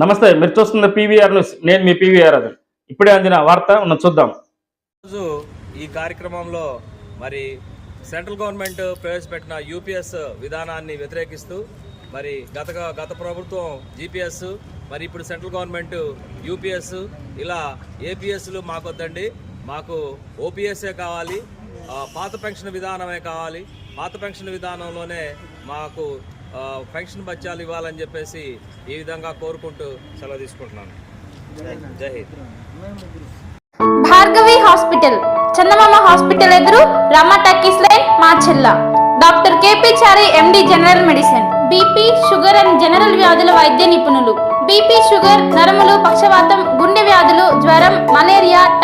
నమస్తే మీరు చూస్తున్న పీవీఆర్ న్యూస్. నేను మీ పీవీఆర్ అది ఇప్పుడే అందిన వార్త ఉన్న చూద్దాం. రోజు ఈ కార్యక్రమంలో మరి సెంట్రల్ గవర్నమెంట్ ప్రవేశపెట్టిన యూపీఎస్ విధానాన్ని వ్యతిరేకిస్తూ మరి గత గత ప్రభుత్వం జీపీఎస్ మరి ఇప్పుడు సెంట్రల్ గవర్నమెంట్ యూపీఎస్ ఇలా ఏపీఎస్లు మాకొద్దండి. మాకు ఓపీఎస్ఏ కావాలి పాత పెన్షన్ విధానమే కావాలి. పాత పెన్షన్ విధానంలోనే మాకు పెన్షన్ బత్యాలు ఇవ్వాలని చెప్పేసి ఈ విధంగా కోరుకుంటూ సెలవు తీసుకుంటున్నాను. జై హింద్. భార్గవి హాస్పిటల్. చందమామ హాస్పిటల్ ఎదురు Rama talkies line Macherla doctor K P Chari MD general medicine. BP sugar and general వ్యాధుల వైద్య నిపుణులు. బీపీ షుగర్ నరములు పక్షవాతం